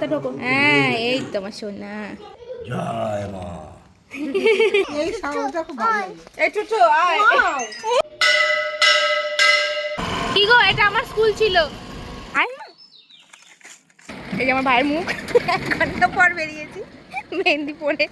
মাথা ঢোকো। হ্যাঁ এই তো আমার সোনা। জয় মা। এই সাউন্ডটা খুব ভালো এই ছোট আয়। কি গো এটা আমার স্কুল ছিল। আয় মা। এই যে আমার ভাইয়ের মুখ। এক ঘণ্টা পর বেরিয়েছি। মেহেন্দি পরে।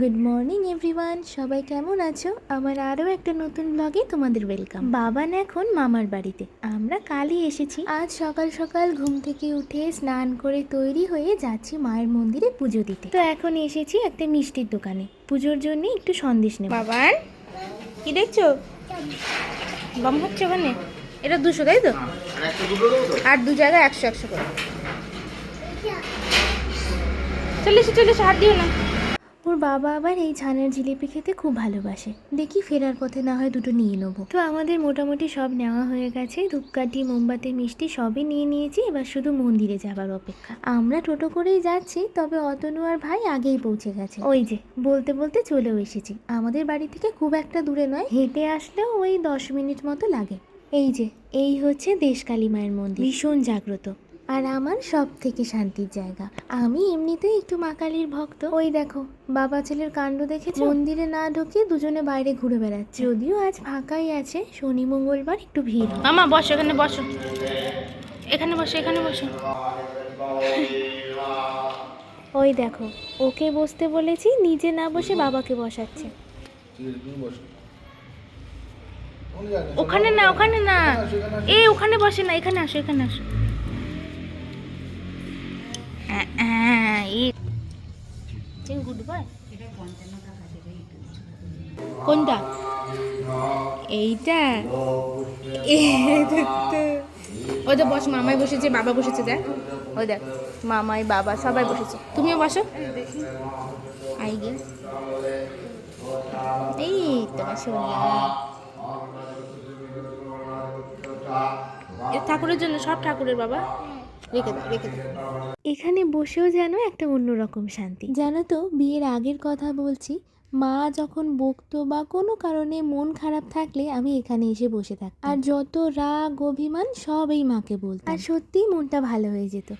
গুড মর্নিং এভরিওয়ান সবাই কেমন আছো? আমার আরও একটা নতুন ব্লগে তোমাদের ওয়েলকাম বাবান এখন মামার বাড়িতে। আমরা কালই এসেছি। আজ সকাল সকাল ঘুম থেকে উঠে স্নান করে তৈরি হয়ে যাচ্ছি মায়ের মন্দিরে পুজো দিতে। তো এখন এসেছি একটা মিষ্টির দোকানে। পুজোর জন্য একটু সন্দেশ নেব। বাবান কি দেখছ? বম হচ্ছে ওখানে এটা দুশো, তাই তো? আর দু জায়গায় একশো একশো করে। চলে এসো, চলে হাত দিও না। ওর বাবা আবার এই ছানার জিলিপি খেতে খুব ভালোবাসে। দেখি ফেরার পথে না হয় দুটো নিয়ে নেব। তো আমাদের মোটামুটি সব নেওয়া হয়ে গেছে। ধূপকাঠি, মোমবাতি, মিষ্টি সবই নিয়ে নিয়েছি। এবার শুধু মন্দিরে যাবার অপেক্ষা। আমরা টোটো করেই যাচ্ছি, তবে অতনু আর ভাই আগেই পৌঁছে গেছে। ওই যে, বলতে বলতে চলেও এসেছি। আমাদের বাড়ি থেকে খুব একটা দূরে নয়, হেঁটে আসলেও ওই দশ মিনিট মতো লাগে। এই যে, এই হচ্ছে দেশকালী মায়ের মন্দির। ভীষণ জাগ্রত। আর আমার সব থেকে শান্তির জায়গা। আমি এমনিতেই একটু মা কালীর ভক্ত। ওই দেখো বাবা ছেলের কাণ্ড দেখে মন্দিরে না ঢুকে দুজনে বাইরে ঘুরে বেড়াচ্ছে। যদিও আজ ফাঁকাই আছে শনি মঙ্গলবার একটু ভিড়। মামা বসো এখানে বসো। এখানে বসো এখানে বসো। ওই দেখো ওকে বসতে বলেছি নিজে না বসে বাবাকে বসাচ্ছে। ওখানে না ওখানে না। এই ওখানে বসে না এখানে আসো এখানে আসো। কোনটা? এইটা? ওই তো বস, মামাই বসেছে, বাবা বসেছে, দেখ। ওই দেখ, মামাই, বাবা, সবাই বসেছে। তুমিও বসো। আই গেস এই তোমার এ, ঠাকুরের জন্য, সব ঠাকুরের বাবা। রেখে দাও রেখে দাও। এখানে বসেও যেন একটা অন্যরকম শান্তি। জানো তো বিয়ের আগের কথা বলছি মা যখন বকতো বা কোনো কারণে মন খারাপ থাকলে আমি এখানে এসে বসে থাকতাম। আর যত রাগ অভিমান সব এই মাকে বলতাম। আর সত্যিই মনটা ভালো হয়ে যেত।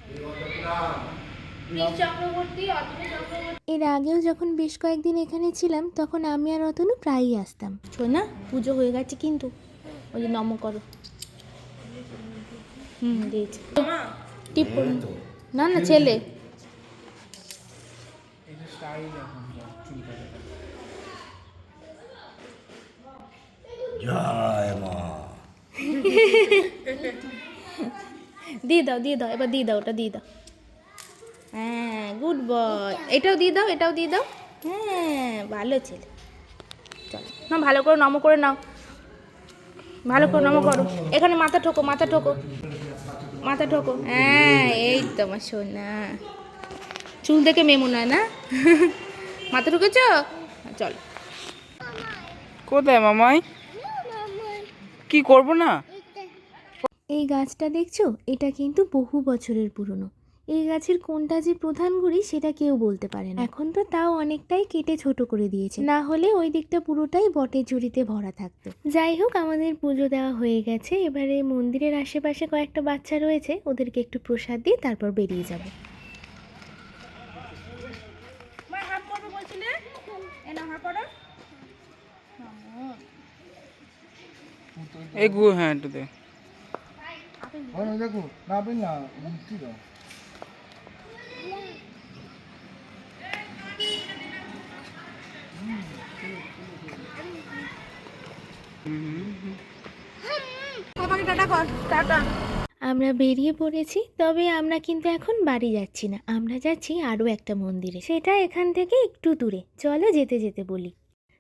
এর আগেও যখন বেশ কয়েকদিন এখানে ছিলাম তখন আমি আর অতনু প্রায়ই আসতাম। শোনা পুজো হয়ে গেছে কিন্তু। ওই যে নম করো। হুম দিয়েছি। টিপ। না না ছেলে। দিয়ে দাও দিয়ে দাও এবার দিয়ে দাও ওটা দিয়ে দাও। হ্যাঁ গুড বয় এটাও দিয়ে দাও এটাও দিয়ে দাও। হ্যাঁ ভালো ছেলে। চলো। না ভালো করে নম করে নাও। ভালো করে নম করো। এখানে মাথা ঠোকো মাথা ঠোকো। মাথা ঠোকো হ্যাঁ এই তো আমার সোনা। চুল দেখে মেমো নয় না? মাথা ঢুকেছ? চল। কোথায় মামাই? কি করব না? এই গাছটা দেখছ? এটা কিন্তু বহু বছরের পুরনো। এই গাছের কোনটা যে প্রধান গুড়ি সেটা কেউ বলতে পারে না। এখন তো তাও অনেকটাই কেটে ছোট করে দিয়েছে। না হলে ওই দিকটা পুরোটাই বটের ঝুড়িতে ভরা থাকতো। যাই হোক আমাদের পুজো দেওয়া হয়ে গেছে। এবারে মন্দিরের আশেপাশে কয়েকটা বাচ্চা রয়েছে ওদেরকে একটু প্রসাদ দিয়ে তারপর বেরিয়ে যাব। এই গু হ্যাঁ একটু দে। দেখো না আমরা বেরিয়ে পড়েছি, তবে আমরা কিন্তু এখন বাড়ি যাচ্ছি না। আমরা যাচ্ছি আরও একটা মন্দিরে। সেটা এখান থেকে একটু দূরে। চলো যেতে যেতে বলি।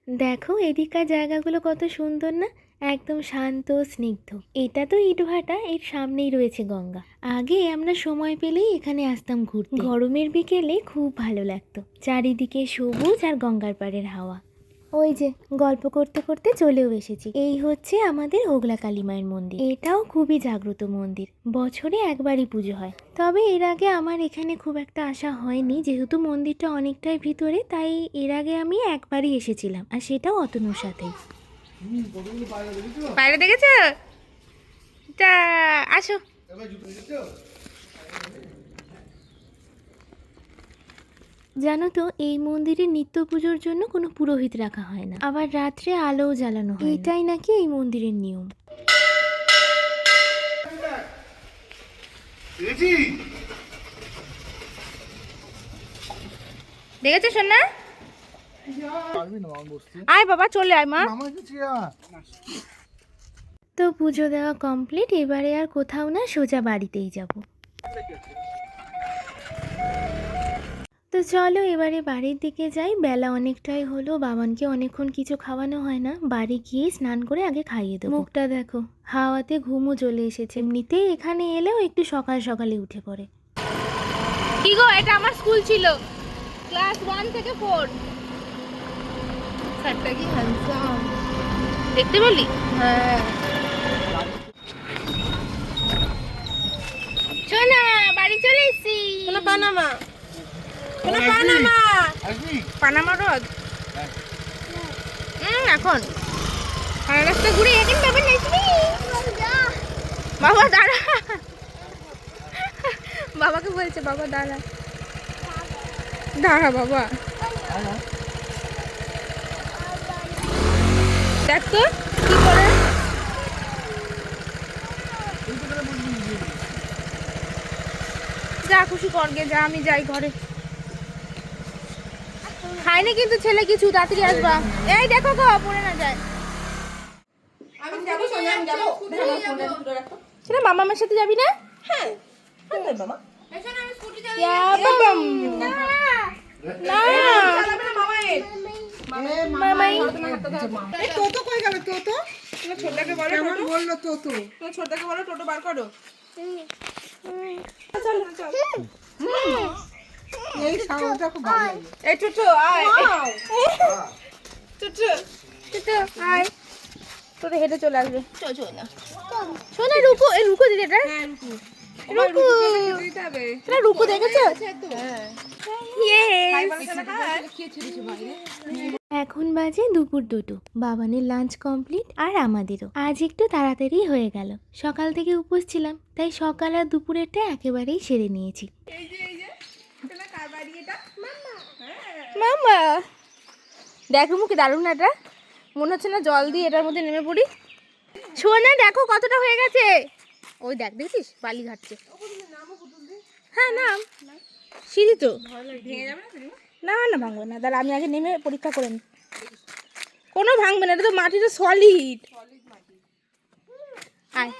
দেখো, এদিককার জায়গাগুলো কত সুন্দর না? একদম শান্ত, স্নিগ্ধ। এটা তো ইটভাটা, এর সামনেই রয়েছে গঙ্গা। আগে আমরা সময় পেলেই এখানে আসতাম ঘুরতে। গরমের বিকেলে খুব ভালো লাগতো। চারিদিকে সবুজ আর গঙ্গার পাড়ের হাওয়া। ওই যে, গল্প করতে করতে চলেও এসেছি। এই হচ্ছে আমাদের হোগলা কালী মায়ের মন্দির। এটাও খুবই জাগ্রত মন্দির। বছরে একবারই পুজো হয়। তবে এর আগে আমার এখানে খুব একটা আসা হয়নি। যেহেতু মন্দিরটা অনেকটাই ভিতরে, তাই এর আগে আমি একবারই এসেছিলাম। আর সেটাও অতনুর সাথেই। বাইরে দেখেছ? তা আসো। জানো তো এই মন্দিরে নিত্য পুজোর জন্য কোনো পুরোহিত রাখা হয় না। আবার রাত্রে আলোও জ্বালানো হয় এটাই নাকি এই মন্দিরের নিয়ম। দেখেছ সোনা? আয় বাবা চলে আয় মা। তো পুজো দেওয়া কমপ্লিট এবারে আর কোথাও না সোজা বাড়িতেই যাব। তো চলো এবারে বাড়ির দিকে যাই। বেলা অনেকটাই হলো বাবানকে অনেকক্ষণ কিছু খাওয়ানো হয় না। বাড়ি গিয়ে স্নান করে আগে খাইয়ে দেবো। মুখটা দেখো হাওয়াতে ঘুমও চলে এসেছে। এমনিতেই এখানে এলেও একটু সকাল সকালে উঠে পড়ে। কি গো এটা আমার স্কুল ছিল। ক্লাস ওয়ান থেকে ফোর। স্যারটা কি হ্যান্ডসাম দেখতে পেলি? হ্যাঁ। শোনা বাড়ি চলে এসেছি। শোনা পানামা। পানামা পানামা রোদ হুম এখন। সারা রাস্তা ঘুরে এখন বাবা নাচবি বাবা দাঁড়া। বাবাকে বলছে বাবা দাঁড়া। দাঁড়া বাবা। দেখ তো কি করে? যা খুশি করগে যা আমি যাই ঘরে। খায়নি কিন্তু ছেলে কিছু তাড়াতাড়ি আসবা। এই দেখো গো পড়ে না যায়। সেটা মামামের সাথে যাবি না? হ্যাঁ। না মামাই টোটো কই গেল টোটো? তোমার ছোটটাকে বলো টোটো। বলল টোটো? তোমার ছোটটাকে বলো টোটো বার করো। এই সাউন্ডটা খুব ভালো এই টোটো আয়। টোটো তো আয়। তোদের হেঁটে চলে আসবে। চল চল না। শোনা রুকু এই রুকু দিদি এটা। হ্যাঁ রুকু। রুকু। তোরা রুকু দেখেছ? Yes. এখন বাজে দুপুর দুটো। বাবানের লাঞ্চ কমপ্লিট আর আমাদেরও। আজ একটু তাড়াতাড়ি হয়ে গেল। সকাল থেকে উপোস ছিলাম তাই সকাল আর দুপুরেরটা একেবারেই সেরে নিয়েছি। মামা দেখো মুখে দারুণ না এটা? মনে হচ্ছে না জল দিয়ে এটার মধ্যে নেমে পড়ি। শোনা দেখো কতটা হয়ে গেছে। ওই দেখ দেখছিস? বালি ঘাটছে। হ্যাঁ নাম। সিঁড়ি তো। না না ভাঙবে না। দাঁড়া আমি আগে নেমে পরীক্ষা করে নিই কোনো ভাঙবে না এটা তো মাটিটা সলিড আয়।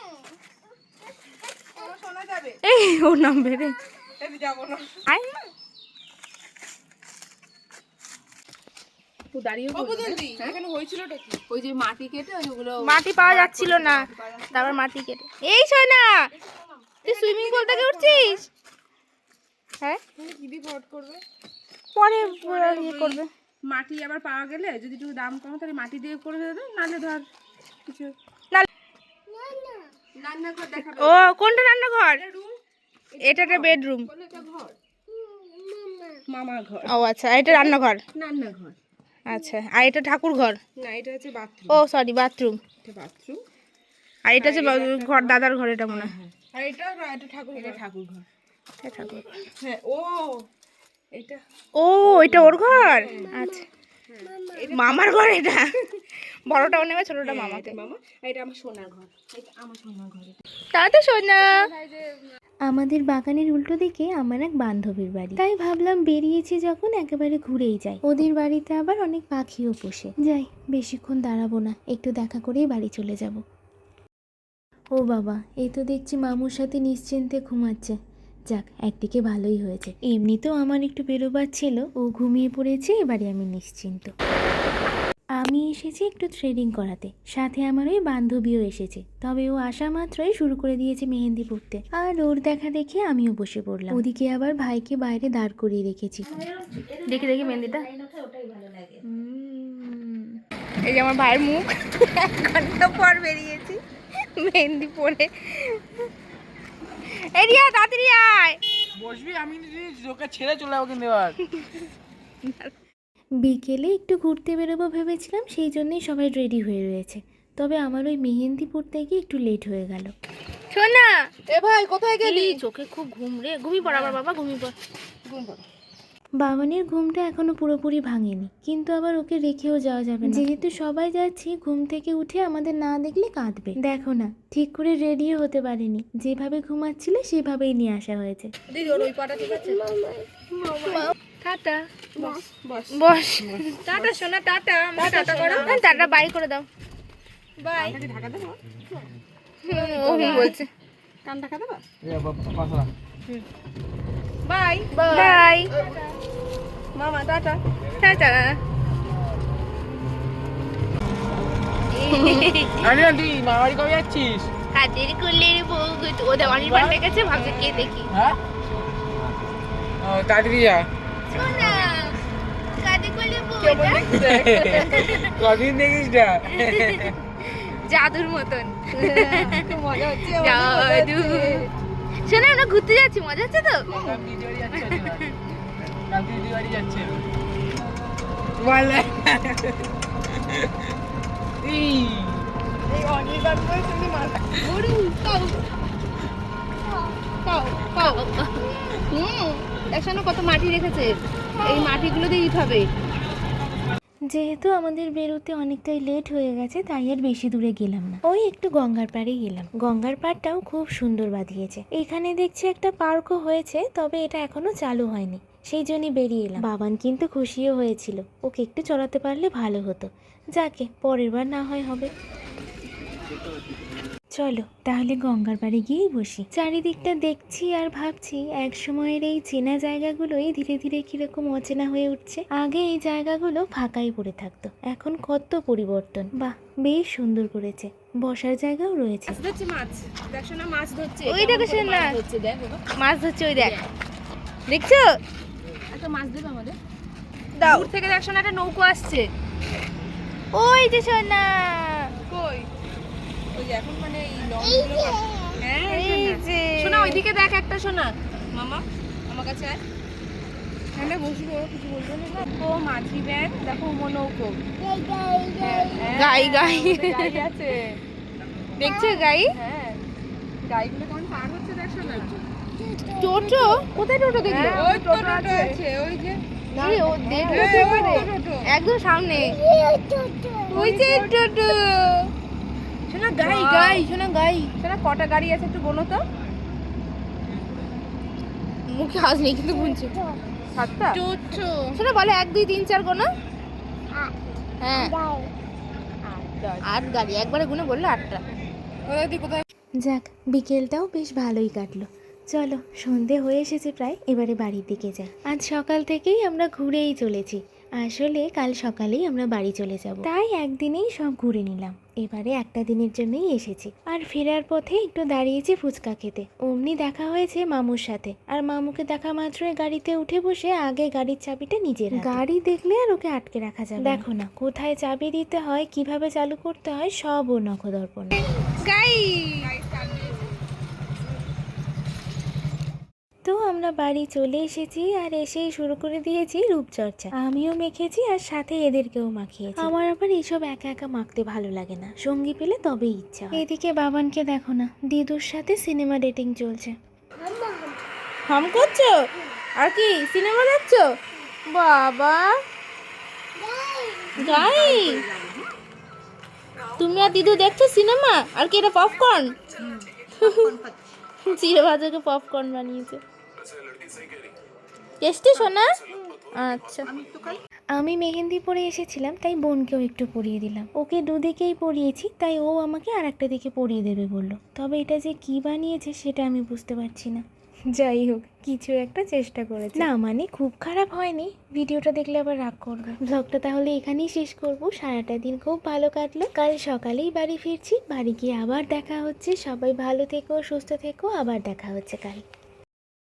এই ও নামবে রে এই না আয় বুদুলদি এখানে হয়েছিলটা কি? ওই যে মাটি কেটে ওইগুলো মাটি পাওয়া যাচ্ছিল না। তারপর মাটি কেটে। এই শোনা তুই সুইমিং পুল থেকে উঠছিস? হ্যাঁ? কি দিয়ে করবে? পরে ইয়ে করবে। মাটি আবার পাওয়া গেলে যদি একটু দাম কম তাহলে মাটি দিয়ে করে দেবে নাহলে ধর কিছু না রান্নাঘর দেখাবে। ও কোনটা রান্নাঘর? এটা একটা বেডরুম মামার ঘর। ও আচ্ছা এটা রান্নাঘর। রান্নাঘর। আচ্ছা আর এটা ঠাকুর ঘর? না এটা হচ্ছে বাথরুম। ও সরি বাথরুম এটা বাথরুম আর এটা হচ্ছে ঘর দাদার ঘর এটা মনে হয়। আর এটা এটা ঠাকুর এটা ঠাকুর ঘর। এটা ঠাকুর হ্যাঁ ও এটা ও এটা ওর ঘর? আচ্ছা। মামার ঘর এটা। বড়টাও নেবে ছোটটা মামাকে। মামা এটা আমার সোনার ঘর। এটা আমার সোনার ঘর। তাতে সোনা। আমাদের বাগানের উল্টো দিকে আমার এক বান্ধবীর বাড়ি। তাই ভাবলাম বেরিয়েছি যখন একেবারে ঘুরেই যাই। ওদের বাড়িতে আবার অনেক পাখিও পোষে। যাই বেশিক্ষণ দাঁড়াবো না একটু দেখা করেই বাড়ি চলে যাব। ও বাবা এই তো দেখছি মামুর সাথে নিশ্চিন্তে ঘুমাচ্ছে। যাক, একদিকে ভালোই হয়েছে। এমনিতেও আমার একটু বেরোবার ছিল, ও ঘুমিয়ে পড়েছে, এবারে আমি নিশ্চিন্ত। আমি এসেছি একটু থ্রেডিং করাতে। সাথে আমার ওই বান্ধবীও এসেছে। তবে ও আসা মাত্রই শুরু করে দিয়েছে মেহেন্দি পড়তে আর ওর দেখা দেখে আমিও বসে পড়লাম। ওদিকে আবার ভাইকে বাইরে দাঁড় করিয়ে রেখেছি। দেখে, দেখি মেহেন্দিটা। এই যে আমার ভাইয়ের মুখ। এক ঘণ্টা পর বেরিয়েছি। মেহেন্দি পরে। এই রিয়া তাড়াতাড়ি আয়। বসবি আমি তোকে ছেড়ে চলে যাব কিন্তু এবার। বিকেলে একটু ঘুরতে বেরোবো ভেবেছিলাম সেই জন্যই সবাই রেডি হয়ে রয়েছে। তবে আমার ওই মেহেন্দি পড়তে গিয়ে একটু লেট হয়ে গেল। শোন না এ ভাই কোথায় গেলি? চোখে খুব ঘুম রে। ঘুমিয়ে পড় আমার বাবা ঘুমিয়ে পড়। বাবানের ঘুমটা এখনও পুরোপুরি ভাঙেনি কিন্তু আবার ওকে রেখেও যাওয়া যাবে না। যেহেতু সবাই যাচ্ছি ঘুম থেকে উঠে আমাদের না দেখলে কাঁদবে। দেখো না ঠিক করে রেডিও হতে পারেনি। যেভাবে ঘুমাচ্ছিল সেভাবেই নিয়ে আসা হয়েছে। টাটা। Boss boss. টাটা সোনা টাটা। টাটা করো। টাটা বাই করে দাও। বাই। ঢাকা দেবো? ও বলছে। কান ঢাকা দেবো? বাই বাই মামা টাটা টাটা আরে আন্টি মামারি কবে যাচ্ছিস? কাদের কুলের বউ ও দেওয়ানির পাল্টে গেছে ভাবছে কে দেখি। হ্যাঁ? ও তাড়াতাড়ি যা। শোনা কাদের কুলের বউ কদিন দেখিস না? জাদুর মতন। মজা হচ্ছে জাদু। শোনা, আমরা ঘুরতে যাচ্ছি, মজা হচ্ছে তো? কত মাটি রেখেছে? এই মাটিগুলো দিয়ে দিতে হবে। যেহেতু আমাদের বেরোতে অনেকটাই লেট হয়ে গেছে, তাই আর বেশি দূরে গেলাম না। ওই একটু গঙ্গার পাড়ে গেলাম। গঙ্গার পাড়টাও খুব সুন্দর বাঁধিয়েছে। এখানে দেখছি একটা পার্কও হয়েছে, তবে এটা এখনও চালু হয়নি। সেই জন্যই বেরিয়ে এলাম। বাবান কিন্তু খুশিও হয়েছিল। ওকে একটু চড়াতে পারলে ভালো হতো। যাকে, পরের বার না হয় হবে। চলো তাহলে গঙ্গার বাড়ি গিয়েই বসি। চারিদিকটা দেখছি আর ভাবছি এক সময়ের এই চেনা জায়গাগুলোই ধীরে ধীরে কীরকম অচেনা হয়ে উঠছে। আগে এই জায়গাগুলো ফাঁকাই পড়ে থাকতো। এখন কত পরিবর্তন। বাহ বেশ সুন্দর করেছে। বসার জায়গাও রয়েছে। ধরছে মাছ। দেখ মাছ ধরছে। ওই দেখো না মাছ ধরছে ওই দেখ। দেখছ? একটা মাছ দেবে আমাদের। দাও। থেকে দেখ শোনা একটা নৌকো আসছে। ওই যে সোনা। কই? ওই যে এখন মানে এই হ্যাঁ যে। শোনা ওইদিকে দেখ একটা শোনা। মামা আমার কাছে আয়। এখানে বসবো কিছু বলব না। ও মাঝি ব্যান দেখো উমো নৌকো। হ্যাঁ, হ্যাঁ, গাই, গাই। গাই আছে। দেখছ গাই? হ্যাঁ। গাইগুলো কেমন পার হচ্ছে দেখ শোনা টোটো। কোথায় টোটো দেখল? হ্যাঁ, ওই টোটো আছে। ওই যে। হ্যাঁ। একদম সামনে। ওই যে টোটো। শোনা গাই গাই শোনা গাই। শোনা কটা গাড়ি আছে একটু গোনো তো। মুখে হাস নেই কিন্তু গুনছে। সাতটা? শোনা বলে এক দুই তিন চার গোনা? হ্যাঁ। আট গাড়ি একবারে গুনে বলল আটটা। কোথায় তুই কোথায়? যাক বিকেলটাও বেশ ভালোই কাটলো। চলো সন্ধে হয়ে এসেছে প্রায় এবারে বাড়ির দিকে যাই। আজ সকাল থেকেই আমরা ঘুরেই চলেছি। আসলে কাল সকালেই আমরা বাড়ি চলে যাব। তাই একদিনেই সব ঘুরে নিলাম। এবারে একটা দিনের জন্যই এসেছি। আর ফেরার পথে একটু দাঁড়িয়েছি ফুচকা খেতে। অমনি দেখা হয়েছে মামুর সাথে। আর মামুকে দেখা মাত্রই গাড়িতে উঠে বসে আগে গাড়ির চাবিটা নিজের গাড়ি দেখলে আর ওকে আটকে রাখা যাবে দেখো না কোথায় চাবি দিতে হয় কীভাবে চালু করতে হয় সব ও নখদর্পণ। গাই তো আমরা বাড়ি চলে এসেছি আর এসেই শুরু করে দিয়েছি রূপচর্চা। আমিও মেখেছি আর সাথে এদেরকেও মাখিয়েছি। আমার আবার এইসব একা একা মাখতে ভালো লাগে না। সঙ্গী পেলে তবেই ইচ্ছা এদিকে বাবানকে দেখো না দিদুর সাথে সিনেমা ডেটিং চলছে। হাম করছ? আর কি সিনেমা দেখছ? বাবা। গাই তুমি আর দিদু দেখছ সিনেমা? আর কি এটা পপকর্ন চিড়ে ভাজাকে পপকর্ন বানিয়েছে। টেস্টি শোনা আচ্ছা। আমি মেহেন্দি পরে এসেছিলাম তাই বোনকেও একটু পরিয়ে দিলাম। ওকে দুদিকেই পরিয়েছি তাই ও আমাকে আর একটা দিকে পরিয়ে দেবে বলল। তবে এটা যে কি বানিয়েছে সেটা আমি বুঝতে পারছি না। যাই হোক কিছু একটা চেষ্টা করেছে। না মানে খুব খারাপ হয়নি। ভিডিওটা দেখলে আবার রাগ করবে। ব্লগটা তাহলে এখানেই শেষ করব। সারাটা দিন খুব ভালো কাটলো। কাল সকালেই বাড়ি ফিরছি। বাড়ি গিয়ে আবার দেখা হচ্ছে। সবাই ভালো থেকো সুস্থ থেকো। আবার দেখা হচ্ছে কাল।